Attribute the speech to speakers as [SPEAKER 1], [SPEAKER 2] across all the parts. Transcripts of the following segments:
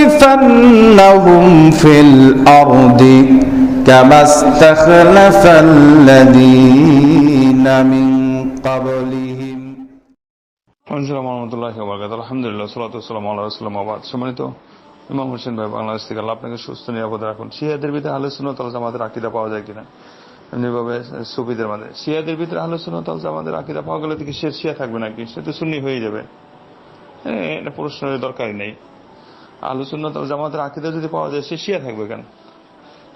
[SPEAKER 1] ليستخلفنهم في الأرض كما استخلف الذين من قبلهم
[SPEAKER 2] আসসালামু রহমতুল্লাহ বরকাত আলহামদুলিল্লাহ সালাতাম আল্লাহ রসুল্লাম আবাদ সম্মানিত ইমাম হোসেন ভাই বাংলাদেশ থেকে আল্লাহ আপনাকে সুস্থ নিরাপদ রাখুন শিয়াদের ভিতরে আহলে সুন্নত আল জামাতের আকিদা পাওয়া যায় কিনা এমনিভাবে সুফিদের মাঝে শিয়াদের ভিতরে আহলে সুন্নত আল জামাতের আকিদা পাওয়া গেলে দেখি সে শিয়া থাকবে নাকি সে তো সুন্নি হয়ে যাবে হ্যাঁ, এটা প্রশ্নের দরকারই নেই। আহলে সুন্নত আল জামাতের আকিদা যদি পাওয়া যায়, সে শিয়া থাকবে কেন?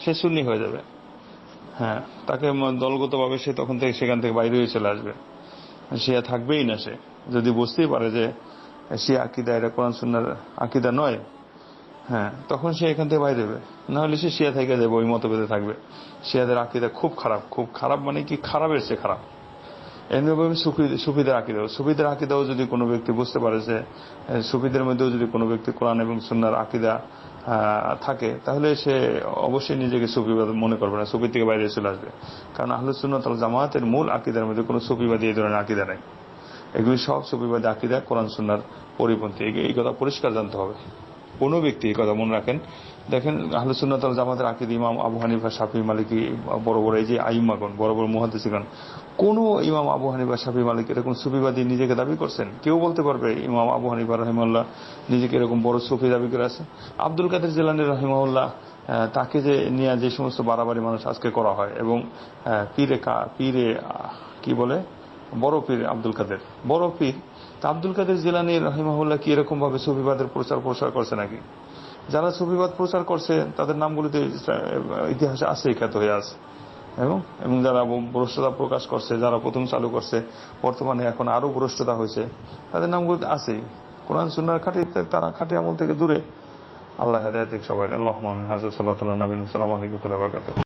[SPEAKER 2] সে সুন্নি হয়ে যাবে। হ্যাঁ তাকে দলগতভাবে সে তখন থেকে সেখান থেকে বাইরে হয়ে চলে আসবে। শিয়া থাকবেই না সে। যদি বুঝতেই পারে যে শিয়া আকিদা, এটা কোরআন সুন্নার আকিদা নয় হ্যাঁ তখন সে এখান থেকে বাইরে হবে না হলে সে শিয়া থেকে যাবে, ওই মতভেদে থাকবে। শিয়াদের আকিদা খুব খারাপ। খুব খারাপ মানে কি? খারাপের চেয়ে খারাপ। এমনিভাবে সুফি- সুফিদের আকিদাও সুফিদের আকিদাও যদি কোনো ব্যক্তি বুঝতে পারে যে সুফিদের মধ্যেও যদি কোনো ব্যক্তি কোরআন এবং সুন্নার আকিদা থাকে, তাহলে সে অবশ্যই নিজেকে সুফিবাদ মনে করবে না সুফি থেকে বাইরে চলে আসবে। কারণ আহলুস সুন্নাত ওয়াল জামাতের মূল আকিদার মধ্যে কোনো সুফিবাদী এই ধরনের আকিদা নেই। এগুলি সব সুফিবাদী আকিদা কোরআন সুন্নার পরিপন্থী। এই কথা পরিষ্কার জানতে হবে। কোনো ব্যক্তি এই কথা মনে রাখেন। দেখেন, আহলে সুন্নাত জামাতের আকিদ ইমাম আবু হানিফা, শাফি, মালিকি, বড় বড় এই যে আইমাগণ, বড় বড় মুহাদ্দিসগণ, কোন ইমাম আবু হানিফা, শাফি, মালিক এরকম সুফিবাদী নিজেকে দাবি করছেন? কেউ বলতে পারবে, ইমাম আবু হানিফা রহিমাল্লাহ নিজেকে এরকম বড় সুফি দাবি করে আছে। আব্দুল কাদের জেলানি রহিমাউল্লাহ তাকে যে নিয়ে যে সমস্ত বাড়াবাড়ি মানুষ আজকে করা হয় এবং পীরে পীরে কি বলে? বড় পীর আব্দুল কাদের। বড় পীর, তা আব্দুল কাদের জিলানি রহিমাহুল্লাহ কি এরকম ভাবে সুফিবাদের প্রচার প্রসার করছে নাকি? যারা সুফিবাদ প্রচার করছে, তাদের নামগুলিতে ইতিহাসে আছে খ্যাত হয়ে আছে। এবং এবং যারা ভ্রষ্টতা প্রকাশ করছে, যারা প্রথম চালু করছে, বর্তমানে এখন আরও ভ্রষ্টতা হয়েছে, তাদের নামগুলিতে আছেই। কোরআন, সুন্নার খাটি তারা খাটি আমল থেকে দূরে। আল্লাহ হাদায়াতিক সবাই আল্লাহ হাজার সাল্লাহ নবীন সালাম আলাইকুম